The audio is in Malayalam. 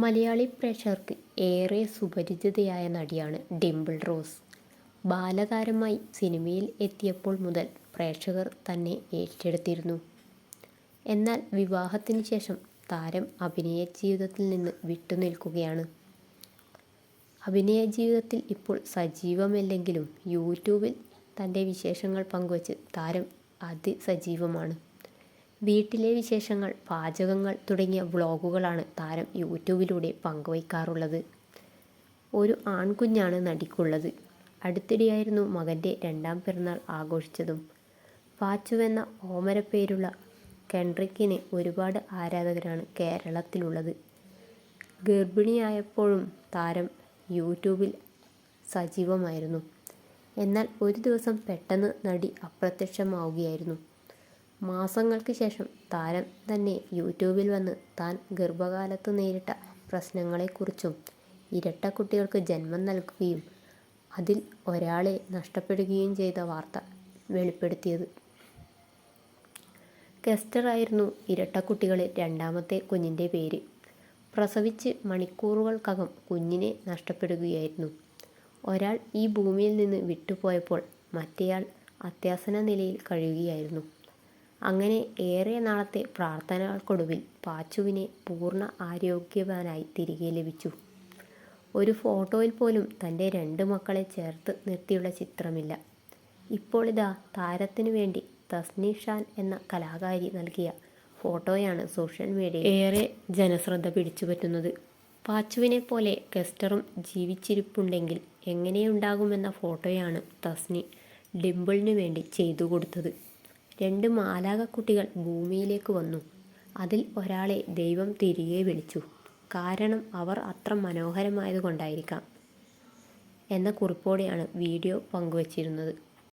മലയാളി പ്രേക്ഷകർക്ക് ഏറെ സുപരിചിതയായ നടിയാണ് ഡിംപിൾ റോസ്. ബാലതാരമായി സിനിമയിൽ എത്തിയപ്പോൾ മുതൽ പ്രേക്ഷകർ തന്നെ ഏറ്റെടുത്തിരുന്നു. എന്നാൽ വിവാഹത്തിന് ശേഷം താരം അഭിനയ ജീവിതത്തിൽ നിന്ന് വിട്ടുനിൽക്കുകയാണ് അഭിനയ ജീവിതത്തിൽ ഇപ്പോൾ സജീവമല്ലെങ്കിലും യൂട്യൂബിൽ തന്റെ വിശേഷങ്ങൾ പങ്കുവച്ച് താരം അതിസജീവമാണ്. വീട്ടിലെ വിശേഷങ്ങൾ പാചകങ്ങൾ തുടങ്ങിയ വ്ളോഗുകളാണ് താരം യൂട്യൂബിലൂടെ പങ്കുവയ്ക്കാറുള്ളത്. ഒരു ആൺകുഞ്ഞാണ് നടിക്കുള്ളത്. അടുത്തിടെയായിരുന്നു മകന്റെ രണ്ടാം പിറന്നാൾ ആഘോഷിച്ചതും. പാച്ചുവെന്ന ഓമരപ്പേരുള്ള കെൻഡ്രിക്കിന് ഒരുപാട് ആരാധകരാണ് കേരളത്തിലുള്ളത്. ഗർഭിണിയായപ്പോഴും താരം യൂട്യൂബിൽ സജീവമായിരുന്നു. എന്നാൽ ഒരു ദിവസം പെട്ടെന്ന് നടി അപ്രത്യക്ഷമാവുകയായിരുന്നു. മാസങ്ങൾക്ക് ശേഷം താരം തന്നെ യൂട്യൂബിൽ വന്ന് താൻ ഗർഭകാലത്ത് നേരിട്ട പ്രശ്നങ്ങളെക്കുറിച്ചും ഇരട്ട കുട്ടികൾക്ക് ജന്മം നൽകുകയും അതിൽ ഒരാളെ നഷ്ടപ്പെടുകയും ചെയ്ത വാർത്ത വെളിപ്പെടുത്തിയത്. കെസ്റ്റർ ആയിരുന്നു ഇരട്ട കുട്ടികളിൽ രണ്ടാമത്തെ കുഞ്ഞിന്റെ പേര്. പ്രസവിച്ച് മണിക്കൂറുകൾക്കകം കുഞ്ഞിനെ നഷ്ടപ്പെടുകയായിരുന്നു. ഒരാൾ ഈ ഭൂമിയിൽ നിന്ന് വിട്ടുപോയപ്പോൾ മറ്റേയാൾ അത്യാസന നിലയിൽ കഴിയുകയായിരുന്നു. അങ്ങനെ ഏറെ നാളത്തെ പ്രാർത്ഥനകൾക്കൊടുവിൽ പാച്ചുവിനെ പൂർണ ആരോഗ്യവാനായി തിരികെ ലഭിച്ചു. ഒരു ഫോട്ടോയിൽ പോലും തന്റെ രണ്ട് മക്കളെ ചേർത്ത് നിർത്തിയുള്ള ചിത്രമില്ല. ഇപ്പോളിതാ താരത്തിനു വേണ്ടി തസ്നി ഷാൻ എന്ന കലാകാരി നൽകിയ ഫോട്ടോയാണ് സോഷ്യൽ മീഡിയയിൽ ഏറെ ജനശ്രദ്ധ പിടിച്ചുപറ്റുന്നത് പാച്ചുവിനെ പോലെ കെസ്റ്ററും ജീവിച്ചിരിപ്പുണ്ടെങ്കിൽ എങ്ങനെയുണ്ടാകുമെന്ന ഫോട്ടോയാണ് തസ്നി ഡിംപിളിനു വേണ്ടി ചെയ്തു കൊടുത്തത്. രണ്ട് മാലാകക്കുട്ടികൾ ഭൂമിയിലേക്ക് വന്നു. അതിൽ ഒരാളെ ദൈവം തിരികെ വിളിച്ചു. കാരണം അവർ അത്ര മനോഹരമായതുകൊണ്ടായിരിക്കാം. എന്ന കുറിപ്പോടെയാണ് വീഡിയോ പങ്കുവച്ചിരുന്നത്.